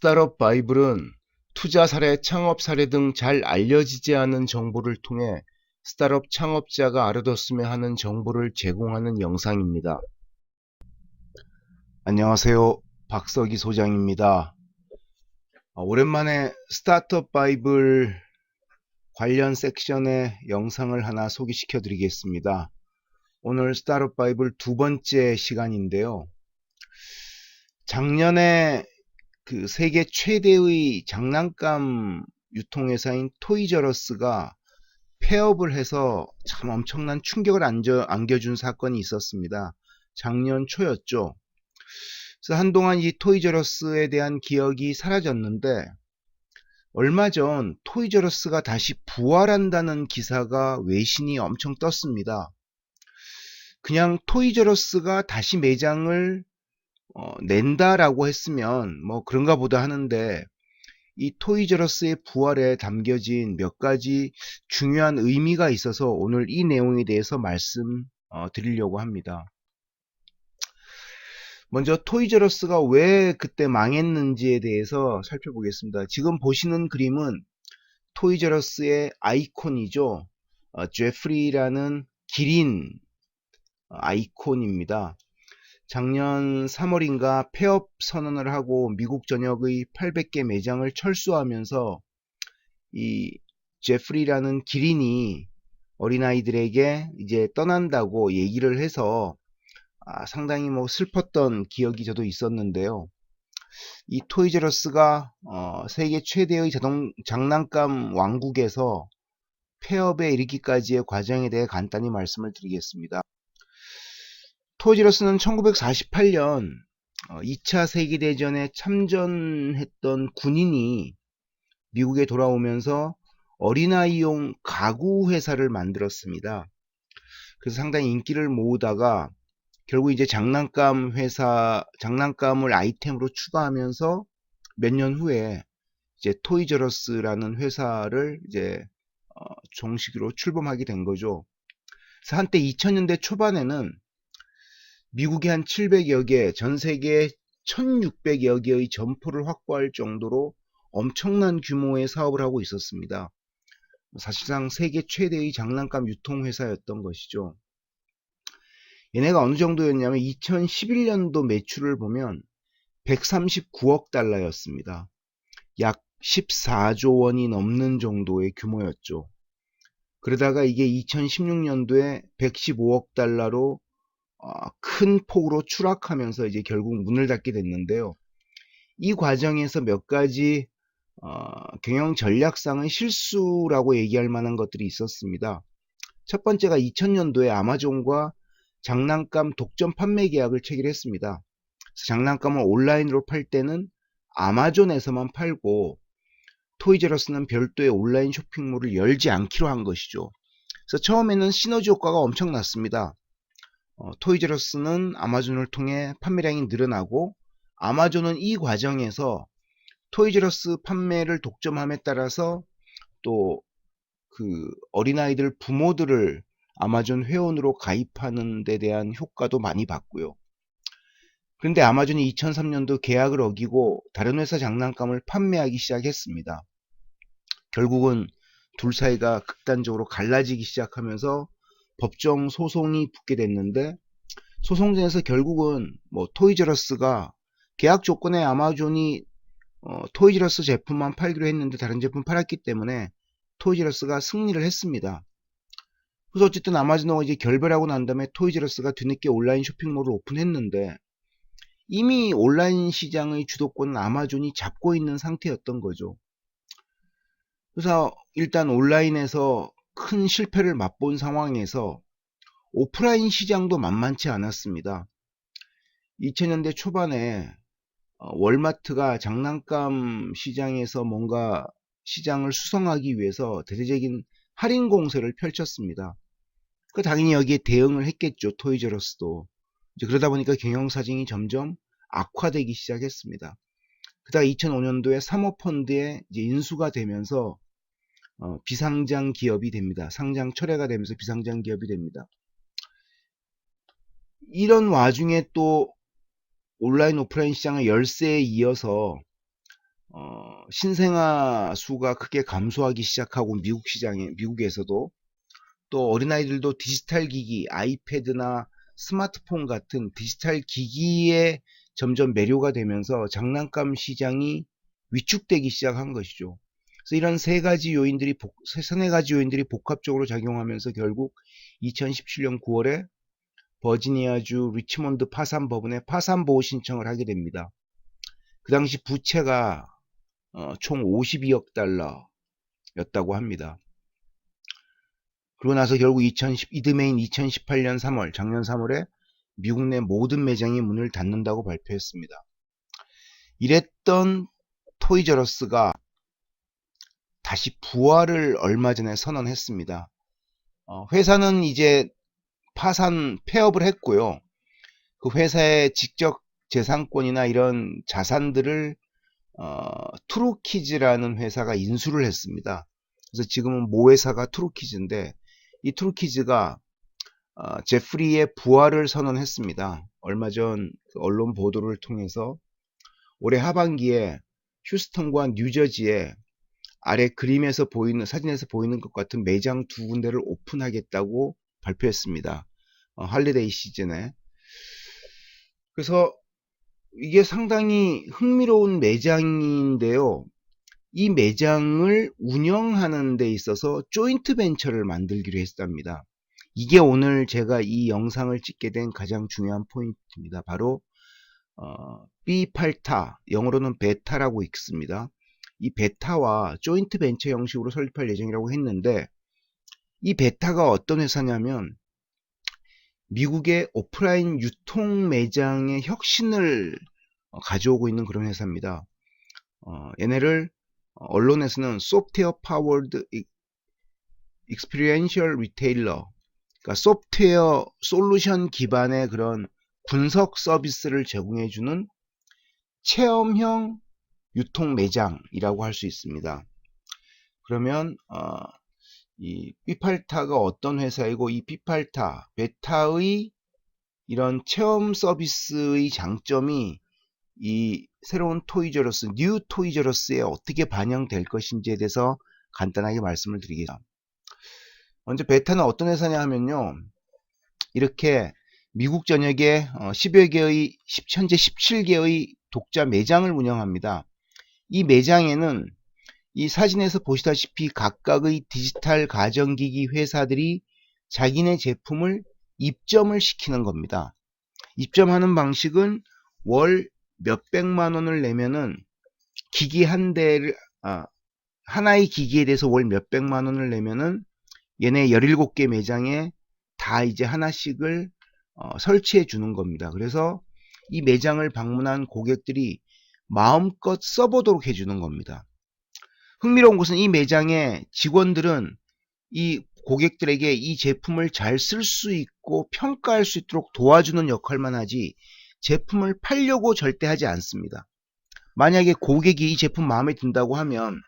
스타트업 바이블은 투자 사례, 창업 사례 등 잘 알려지지 않은 정보를 통해 스타트업 창업자가 알아뒀으면 하는 정보를 제공하는 영상입니다. 안녕하세요. 박석희 소장입니다. 어, 오랜만에 스타트업 바이블 관련 섹션의 영상을 하나 소개시켜 드리겠습니다. 오늘 스타트업 바이블 두 번째 시간인데요. 작년에 그 세계 최대의 장난감 유통회사인 토이저러스가 폐업을 해서 참 엄청난 충격을 안겨, 안겨준 사건이 있었습니다. 작년 초였죠. 그래서 한동안 이 토이저러스에 대한 기억이 사라졌는데 얼마 전 토이저러스가 다시 부활한다는 기사가 외신이 엄청 떴습니다. 그냥 토이저러스가 다시 매장을 어, 낸다라고 했으면 뭐 그런가 보다 하는데 이 토이저러스의 부활에 담겨진 몇 가지 중요한 의미가 있어서 오늘 이 내용에 대해서 말씀 어, 드리려고 합니다. 먼저 토이저러스가 왜 그때 망했는지에 대해서 살펴보겠습니다. 지금 보시는 그림은 토이저러스의 아이콘이죠. 어, 제프리라는 기린 아이콘입니다. 작년 3월인가 폐업 선언을 하고 미국 전역의 800개 매장을 철수하면서 이 제프리라는 기린이 어린아이들에게 이제 떠난다고 얘기를 해서 아, 상당히 뭐 슬펐던 기억이 저도 있었는데요. 이 토이저러스가 어, 세계 최대의 자동 장난감 왕국에서 폐업에 이르기까지의 과정에 대해 간단히 말씀을 드리겠습니다. 토지러스는 1948년 2차 어, 세계대전에 참전했던 군인이 미국에 돌아오면서 어린아이용 가구 회사를 만들었습니다. 그래서 상당히 인기를 모으다가 결국 이제 장난감 회사, 장난감을 아이템으로 추가하면서 몇 년 후에 이제 토이저러스라는 회사를 이제 어, 정식으로 출범하게 된 거죠. 그래서 한때 2000년대 초반에는 미국이 한 700여 개, 전 세계 1600여 개의 점포를 확보할 정도로 엄청난 규모의 사업을 하고 있었습니다. 사실상 세계 최대의 장난감 유통회사였던 것이죠. 얘네가 어느 정도였냐면 2011년도 매출을 보면 139억 달러였습니다. 약 14조 원이 넘는 정도의 규모였죠. 그러다가 이게 2016년도에 115억 달러로 어, 큰 폭으로 추락하면서 이제 결국 문을 닫게 됐는데요. 이 과정에서 몇 가지 어, 경영 전략상의 실수라고 얘기할 만한 것들이 있었습니다. 첫 번째가 2000년도에 아마존과 장난감 독점 판매 계약을 체결했습니다. 장난감을 온라인으로 팔 때는 아마존에서만 팔고 토이저러스는 별도의 온라인 쇼핑몰을 열지 않기로 한 것이죠. 그래서 처음에는 시너지 효과가 엄청났습니다. 어, 토이저러스는 아마존을 통해 판매량이 늘어나고 아마존은 이 과정에서 토이저러스 판매를 독점함에 따라서 또 그 어린아이들 부모들을 아마존 회원으로 가입하는 데 대한 효과도 많이 봤고요. 그런데 아마존이 2003년도 계약을 어기고 다른 회사 장난감을 판매하기 시작했습니다. 결국은 둘 사이가 극단적으로 갈라지기 시작하면서 법정 소송이 붙게 됐는데 소송전에서 결국은 뭐 토이저러스가 계약 조건에 아마존이 어, 토이저러스 제품만 팔기로 했는데 다른 제품 팔았기 때문에 토이저러스가 승리를 했습니다. 그래서 어쨌든 아마존하고 이제 결별하고 난 다음에 토이저러스가 뒤늦게 온라인 쇼핑몰을 오픈했는데 이미 온라인 시장의 주도권은 아마존이 잡고 있는 상태였던 거죠. 그래서 일단 온라인에서 큰 실패를 맛본 상황에서 오프라인 시장도 만만치 않았습니다. 2000년대 초반에 어, 월마트가 장난감 시장에서 뭔가 시장을 수성하기 위해서 대대적인 할인 공세를 펼쳤습니다. 그 당연히 여기에 대응을 했겠죠. 토이저러스도. 이제 그러다 보니까 경영 사정이 점점 악화되기 시작했습니다. 그다가 2005년도에 사모펀드에 인수가 되면서 어, 비상장 기업이 됩니다. 상장 철회가 되면서 비상장 기업이 됩니다. 이런 와중에 또 온라인 오프라인 시장의 열세에 이어서 어, 신생아 수가 크게 감소하기 시작하고 미국 시장에 미국에서도 또 어린아이들도 디지털 기기, 아이패드나 스마트폰 같은 디지털 기기에 점점 매료가 되면서 장난감 시장이 위축되기 시작한 것이죠. 그래서 이런 세 가지 요인들이 복, 세네 가지 요인들이 복합적으로 작용하면서 결국 2017년 9월에 버지니아주 리치몬드 파산 법원에 파산 보호 신청을 하게 됩니다. 그 당시 부채가 어, 총 52억 달러였다고 합니다. 그러고 나서 결국 2010, 이듬해인 2018년 3월, 작년 3월에 미국 내 모든 매장이 문을 닫는다고 발표했습니다. 이랬던 토이저러스가 다시 부활을 얼마 전에 선언했습니다. 어, 회사는 이제 파산 폐업을 했고요. 그 회사의 직접 재산권이나 이런 자산들을 어, 트루키즈라는 회사가 인수를 했습니다. 그래서 지금은 모 회사가 트루키즈인데 이 트루키즈가 어, 제프리의 부활을 선언했습니다. 얼마 전그 언론 보도를 통해서 올해 하반기에 휴스턴과 뉴저지에 아래 그림에서 보이는 사진에서 보이는 것 같은 매장 두 군데를 오픈하겠다고 발표했습니다. 어, 할리데이 시즌에. 그래서 이게 상당히 흥미로운 매장인데요. 이 매장을 운영하는 데 있어서 조인트 벤처를 만들기로 했답니다. 이게 오늘 제가 이 영상을 찍게 된 가장 중요한 포인트입니다. 바로 어, B8타, 영어로는 베타라고 읽습니다. 이 베타와 조인트 벤처 형식으로 설립할 예정이라고 했는데 이 베타가 어떤 회사냐면 미국의 오프라인 유통 매장의 혁신을 어, 가져오고 있는 그런 회사입니다. 어, 얘네를 언론에서는 소프트웨어 파워드 익스피리언셜 리테일러 그러니까 소프트웨어 솔루션 기반의 그런 분석 서비스를 제공해주는 체험형 유통 매장이라고 할 수 있습니다. 그러면 어, 이 피팔타가 어떤 회사이고 이 피팔타 베타의 이런 체험 서비스의 장점이 이 새로운 토이저러스, 뉴 토이저러스에 어떻게 반영될 것인지에 대해서 간단하게 말씀을 드리겠습니다. 먼저 베타는 어떤 회사냐 하면요. 이렇게 미국 전역에 10여 어, 개의, 현재 17개의 독자 매장을 운영합니다. 이 매장에는 이 사진에서 보시다시피 각각의 디지털 가전기기 회사들이 자기네 제품을 입점을 시키는 겁니다. 입점하는 방식은 월 몇백만 원을 내면은 기기 한 대를, 아, 하나의 기기에 대해서 월 몇백만 원을 내면은 얘네 17개 매장에 다 이제 하나씩을 어, 설치해 주는 겁니다. 그래서 이 매장을 방문한 고객들이 마음껏 써보도록 해주는 겁니다. 흥미로운 것은 이 매장의 직원들은 이 고객들에게 이 제품을 잘 쓸 수 있고 평가할 수 있도록 도와주는 역할만 하지 제품을 팔려고 절대 하지 않습니다. 만약에 고객이 이 제품 마음에 든다고 하면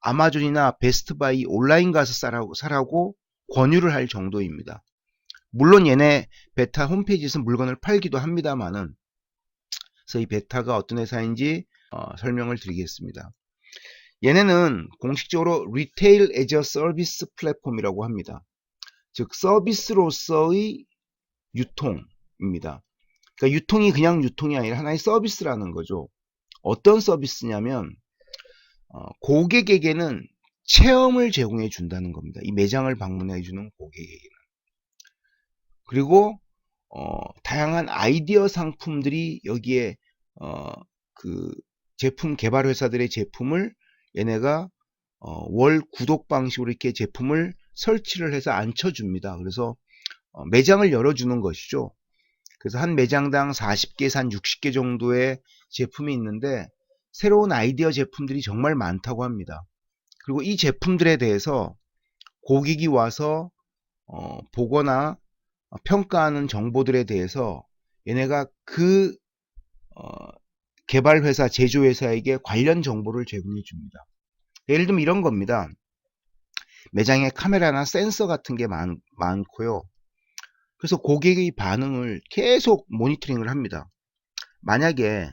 아마존이나 베스트바이 온라인 가서 사라고, 사라고 권유를 할 정도입니다. 물론 얘네 베타 홈페이지에서 물건을 팔기도 합니다만은 그래서 이 베타가 어떤 회사인지 어, 설명을 드리겠습니다. 얘네는 공식적으로 리테일 에저 서비스 플랫폼이라고 합니다. 즉 서비스로서의 유통입니다. 그러니까 유통이 그냥 유통이 아니라 하나의 서비스라는 거죠. 어떤 서비스냐면 어, 고객에게는 체험을 제공해 준다는 겁니다. 이 매장을 방문해 주는 고객에게는. 그리고 어, 다양한 아이디어 상품들이 여기에 어, 그 제품 개발 회사들의 제품을 얘네가 어, 월 구독 방식으로 이렇게 제품을 설치를 해서 앉혀줍니다. 그래서 어, 매장을 열어주는 것이죠. 그래서 한 매장당 40개에서 한 60개 정도의 제품이 있는데 새로운 아이디어 제품들이 정말 많다고 합니다. 그리고 이 제품들에 대해서 고객이 와서 어, 보거나 평가하는 정보들에 대해서 얘네가 그 어, 개발회사, 제조회사에게 관련 정보를 제공해 줍니다. 예를 들면 이런 겁니다. 매장에 카메라나 센서 같은 게 많, 많고요. 그래서 고객의 반응을 계속 모니터링을 합니다. 만약에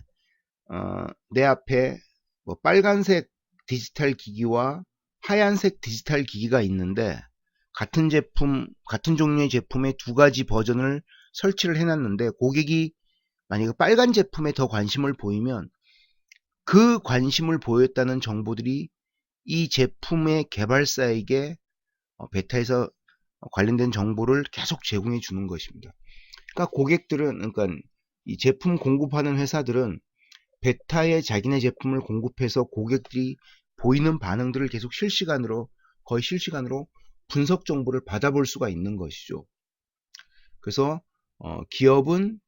어, 내 앞에 뭐 빨간색 디지털 기기와 하얀색 디지털 기기가 있는데 같은 제품, 같은 종류의 제품의 두 가지 버전을 설치를 해놨는데 고객이 만약에 빨간 제품에 더 관심을 보이면 그 관심을 보였다는 정보들이 이 제품의 개발사에게 어, 베타에서 관련된 정보를 계속 제공해 주는 것입니다. 그러니까 고객들은, 그러니까 이 제품 공급하는 회사들은 베타에 자기네 제품을 공급해서 고객들이 보이는 반응들을 계속 실시간으로, 거의 실시간으로 분석 정보를 받아볼 수가 있는 것이죠. 그래서 어, 기업은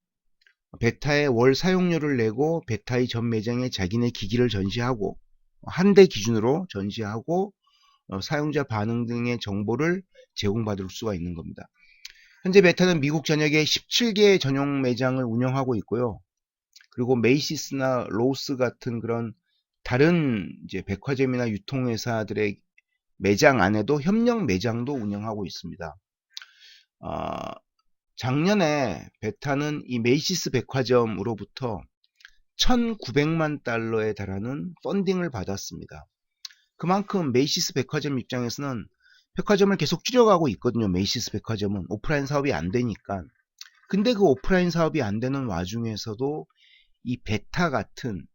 베타의 월 사용료를 내고 베타의 전 매장에 자기네 기기를 전시하고 한 대 기준으로 전시하고 어, 사용자 반응 등의 정보를 제공받을 수가 있는 겁니다. 현재 베타는 미국 전역에 17개의 전용 매장을 운영하고 있고요. 그리고 메이시스나 로스 같은 그런 다른 이제 백화점이나 유통회사들의 매장 안에도 협력 매장도 운영하고 있습니다. 어, 작년에 베타는 이 메이시스 백화점으로부터 1900만 달러에 달하는 펀딩을 받았습니다. 그만큼 메이시스 백화점 입장에서는 백화점을 계속 줄여가고 있거든요. 메이시스 백화점은 오프라인 사업이 안 되니까. 근데 그 오프라인 사업이 안 되는 와중에서도 이 베타 같은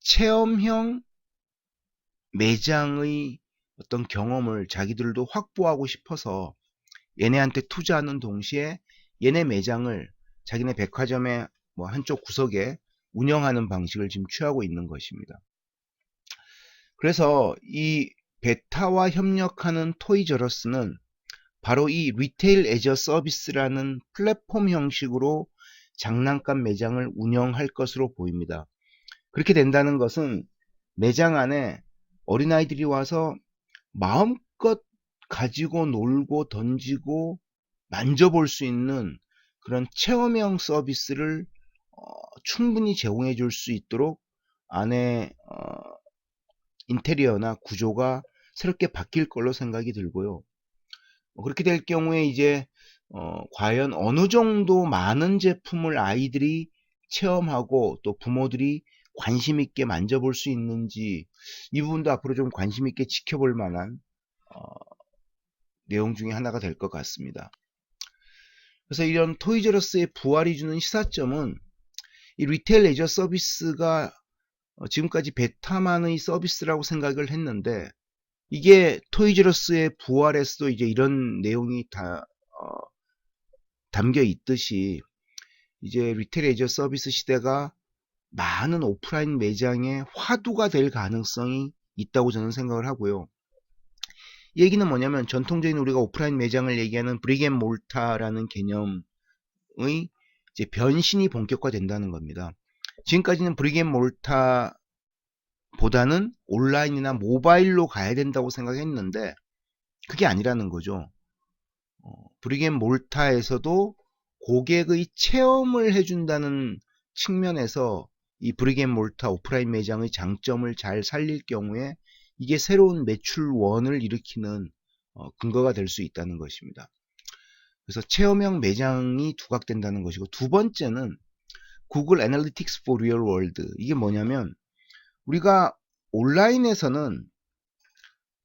체험형 매장의 어떤 경험을 자기들도 확보하고 싶어서 얘네한테 투자하는 동시에 얘네 매장을 자기네 백화점의 뭐 한쪽 구석에 운영하는 방식을 지금 취하고 있는 것입니다. 그래서 이 베타와 협력하는 토이저러스는 바로 이 리테일 애저 서비스라는 플랫폼 형식으로 장난감 매장을 운영할 것으로 보입니다. 그렇게 된다는 것은 매장 안에 어린아이들이 와서 마음껏 가지고 놀고 던지고 만져볼 수 있는 그런 체험형 서비스를 어, 충분히 제공해 줄 수 있도록 안에 어, 인테리어나 구조가 새롭게 바뀔 걸로 생각이 들고요. 어, 그렇게 될 경우에 이제 어, 과연 어느 정도 많은 제품을 아이들이 체험하고 또 부모들이 관심 있게 만져볼 수 있는지 이 부분도 앞으로 좀 관심 있게 지켜볼 만한 어, 내용 중에 하나가 될 것 같습니다. 그래서 이런 토이저러스의 부활이 주는 시사점은 이 리테일 레저 서비스가 어, 지금까지 베타만의 서비스라고 생각을 했는데 이게 토이즈러스의 부활에서도 이제 이런 내용이 다 어, 담겨 있듯이 이제 리테일 에저 서비스 시대가 많은 오프라인 매장의 화두가 될 가능성이 있다고 저는 생각을 하고요. 이 얘기는 뭐냐면 전통적인 우리가 오프라인 매장을 얘기하는 브리겐 몰타라는 개념의 이제 변신이 본격화된다는 겁니다. 지금까지는 브리겐 몰타 보다는 온라인이나 모바일로 가야 된다고 생각했는데 그게 아니라는 거죠. 어, 브리겐 몰타에서도 고객의 체험을 해준다는 측면에서 이 브리겐 몰타 오프라인 매장의 장점을 잘 살릴 경우에 이게 새로운 매출원을 일으키는 어, 근거가 될 수 있다는 것입니다. 그래서 체험형 매장이 두각된다는 것이고 두 번째는 구글 애널리틱스 for real world 이게 뭐냐면 우리가 온라인에서는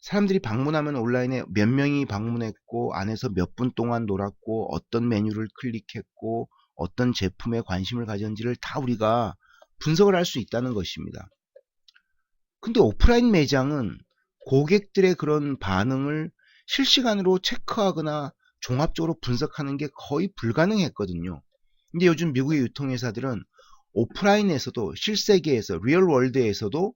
사람들이 방문하면 온라인에 몇 명이 방문했고 안에서 몇 분 동안 놀았고 어떤 메뉴를 클릭했고 어떤 제품에 관심을 가졌는지를 다 우리가 분석을 할 수 있다는 것입니다. 근데 오프라인 매장은 고객들의 그런 반응을 실시간으로 체크하거나 종합적으로 분석하는 게 거의 불가능했거든요. 근데 요즘 미국의 유통회사들은 오프라인에서도 실세계에서 리얼 월드에서도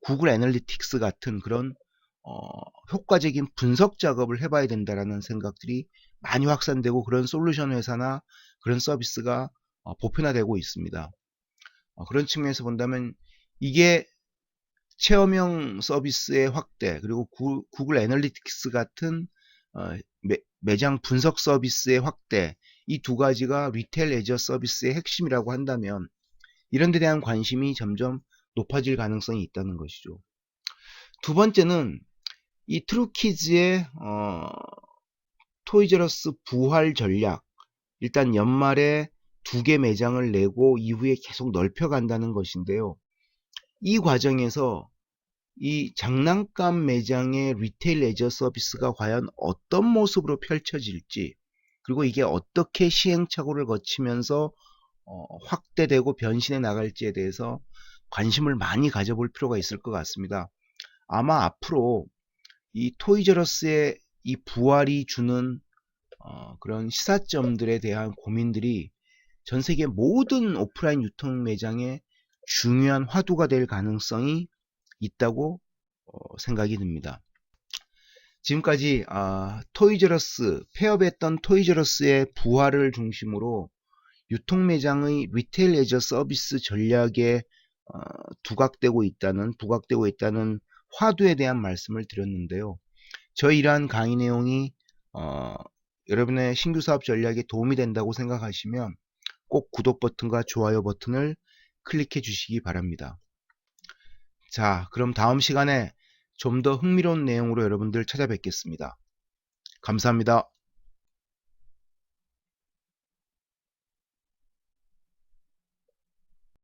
구글 애널리틱스 같은 그런 어, 효과적인 분석 작업을 해봐야 된다라는 생각들이 많이 확산되고 그런 솔루션 회사나 그런 서비스가 어, 보편화되고 있습니다. 어, 그런 측면에서 본다면 이게 체험형 서비스의 확대 그리고 구, 글 애널리틱스 같은 어, 매, 매장 분석 서비스의 확대 이 두 가지가 리테일 애저 서비스의 핵심이라고 한다면 이런 데 대한 관심이 점점 높아질 가능성이 있다는 것이죠. 두 번째는 이 트루키즈의 어, 토이저러스 부활 전략 일단 연말에 두 개 매장을 내고 이후에 계속 넓혀간다는 것인데요. 이 과정에서 이 장난감 매장의 리테일 레저 서비스가 과연 어떤 모습으로 펼쳐질지 그리고 이게 어떻게 시행착오를 거치면서 어, 확대되고 변신해 나갈지에 대해서 관심을 많이 가져볼 필요가 있을 것 같습니다. 아마 앞으로 이 토이저러스의 이 부활이 주는 어, 그런 시사점들에 대한 고민들이 전 세계 모든 오프라인 유통 매장의 중요한 화두가 될 가능성이 있다고 어, 생각이 듭니다. 지금까지 아, 토이저러스, 폐업했던 토이저러스의 부활을 중심으로 유통 매장의 리테일 레저 서비스 전략에 어, 두각되고 있다는 부각되고 있다는 화두에 대한 말씀을 드렸는데요. 저희 이러한 강의 내용이 어, 여러분의 신규 사업 전략에 도움이 된다고 생각하시면 꼭 구독 버튼과 좋아요 버튼을 클릭해 주시기 바랍니다. 자, 그럼 다음 시간에 좀 더 흥미로운 내용으로 여러분들 찾아뵙겠습니다. 감사합니다.